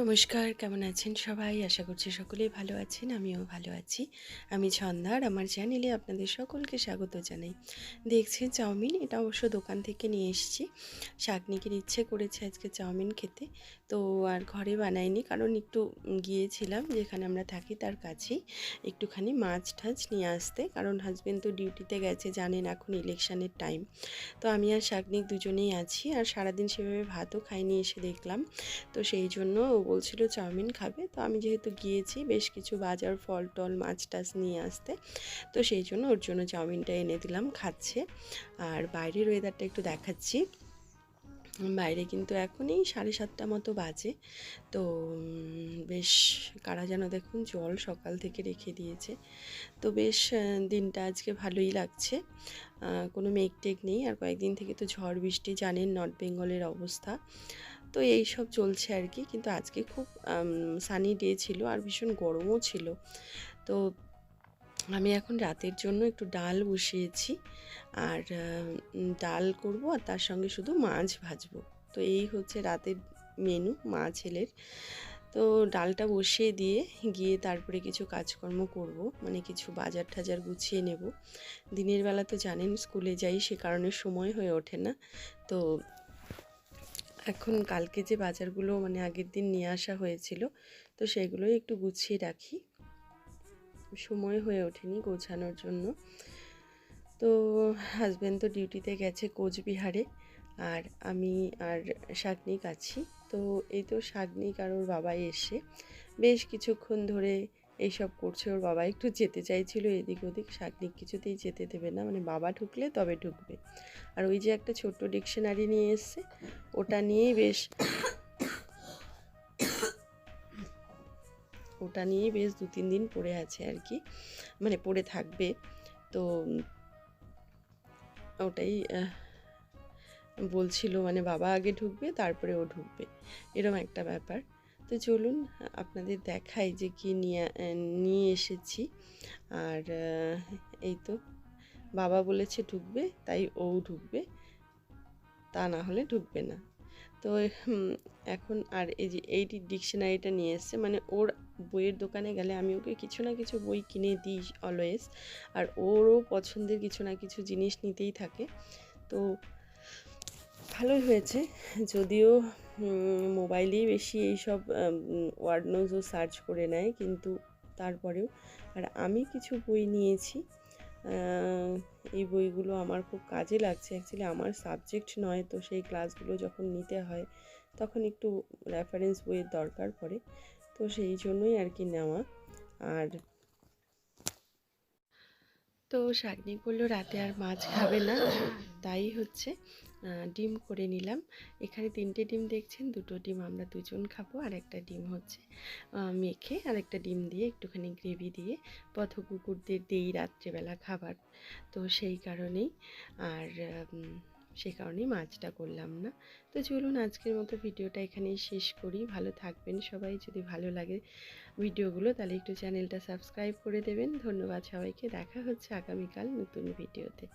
নমস্কার, কেমন আছেন সবাই? আশা করছি সকলেই ভালো আছেন, আমিও ভালো আছি। আমি ছন্দার আমার চ্যানেলে আপনাদের সকলকে স্বাগত জানাই। দেখছেন চাউমিন? এটা অবশ্য দোকান থেকে নিয়ে এসেছি। শাকনিকের ইচ্ছে করেছে আজকে চাউমিন খেতে। তো আর ঘরে বানাইনি কারণ একটু গিয়েছিলাম, যেখানে আমরা থাকি তার কাছেই। একটুখানি মাছ টাছ নিয়ে আসতে, কারণ হাজব্যান্ড তো ডিউটিতে গেছে, জানেন এখন ইলেকশানের টাইম তো আমি আর শাকনিক দুজনেই আছি, আর সারাদিন সেভাবে ভাতও খাইনি এসে দেখলাম। তো সেই জন্য বলছিল চাউমিন খাবে। তো আমি যেহেতু গিয়েছি, বেশ কিছু বাজার ফল টল মাছ টাছ নিয়ে আসতে। তো সেই জন্য ওর জন্য চাউমিনটা এনে দিলাম, খাচ্ছে। আর বাইরের ওয়েদারটা একটু দেখাচ্ছি। বাইরে কিন্তু এখনই সাড়ে সাতটা মতো বাজে। তো বেশ কারা যেন দেখুন জল সকাল থেকে রেখে দিয়েছে। তো বেশ দিনটা আজকে ভালোই লাগছে। কোনো মেঘ টেক নেই। আর কয়েকদিন থেকে তো ঝড় বৃষ্টি জানেন নর্থ বেঙ্গলের অবস্থা। তো এই সব চলছে আর কি। কিন্তু আজকে খুব সানি ডে ছিল আর ভীষণ গরমও ছিল। তো আমি এখন রাতের জন্য একটু ডাল বসিয়েছি। আর ডাল করব আর তার সঙ্গে শুধু মাছ ভাজবো। তো এই হচ্ছে রাতের মেনু মা ছেলের। তো ডালটা বসিয়ে দিয়ে গিয়ে তারপরে কিছু কাজকর্ম করব। মানে কিছু বাজার টাজার গুছিয়ে নেব। দিনের বেলা তো জানেন, স্কুলে যাই, সে কারণে সময় হয়ে ওঠে না। তো এখন কালকে যে বাজারগুলো মানে আগের দিন নিয়ে আসা হয়েছিল, তো সেগুলোই একটু গুছিয়ে রাখি। সময় হয়ে ওঠেনি গোছানোর জন্য। তো হাজব্যান্ড তো ডিউটিতে গেছে কোচবিহারে, আর আমি আর শাকনিক আছি। তো এই তো শাকনিক আর ওর বাবাই এসে বেশ কিছুক্ষণ ধরে এইসব করছে ওর বাবা। একটু যেতে চাইছিল এদিক ওদিক, শাকনিক কিছুতেই যেতে দেবে না। মানে বাবা ঢুকলে তবে ঢুকবে। আর ওই যে একটা ছোট্ট ডিকশনারি নিয়ে এসছে, ওটা নিয়েই বেশ ওটা নিয়েই বেশ দু তিন দিন পড়ে আছে আর কি। মানে পড়ে থাকবে। তো ওটাই বলছিল মানে বাবা আগে ঢুকবে, তারপরে ও ঢুকবে। এরম একটা ব্যাপার। তো চলুন, আপনাদের দেখাই যে কি নিয়ে নিয়ে এসেছি। আর এই তো, বাবা বলেছে ঢুকবে, তাই ও ঢুকবে। তা না হলে ঢুকবে না। তো এখন আর এই যে এইটি ডিকশনারিটা নিয়ে এসছে মানে ওর বইয়ের দোকানে গেলে আমি ওকে কিছু না কিছু বই কিনে দিই অলওয়েজ আর ওরও পছন্দের কিছু না কিছু জিনিস নিতেই থাকে। তো ভালোই হয়েছে। যদিও মোবাইলেই বেশি এইসব ওয়ার্ড নোজও সার্চ করে নেয়, কিন্তু তারপরেও। আর আমি কিছু বই নিয়েছি। এই বইগুলো আমার খুব কাজে লাগছে। অ্যাকচুয়ালি আমার সাবজেক্ট নয়, তো সেই ক্লাসগুলো যখন নিতে হয়, তখন একটু রেফারেন্স বইয়ের দরকার পড়ে। তো সেই জন্যই আর কি নেওয়া। আর তো শাগনি বলল, রাতে আর মাছ খাবে না। তাই হচ্ছে। ডিম করে নিলাম। এখানে তিনটে ডিম দেখছেন, দুটো ডিম আমরা দুজন খাব আর একটা ডিম হচ্ছে মেখে আর একটা ডিম দিয়ে একটুখানি গ্রেভি দিয়ে পথ কুকুরদের দিই রাত্রেবেলা খাবার। তো সেই কারণেই আর সে কারণেই মাছটা করলাম না। তো চলুন আজকের মতো ভিডিওটা এখানেই শেষ করি। ভালো থাকবেন সবাই। যদি ভালো লাগে ভিডিওগুলো, তাহলে একটু চ্যানেলটা সাবস্ক্রাইব করে দেবেন। ধন্যবাদ সবাইকে। দেখা হচ্ছে আগামীকাল নতুন ভিডিওতে।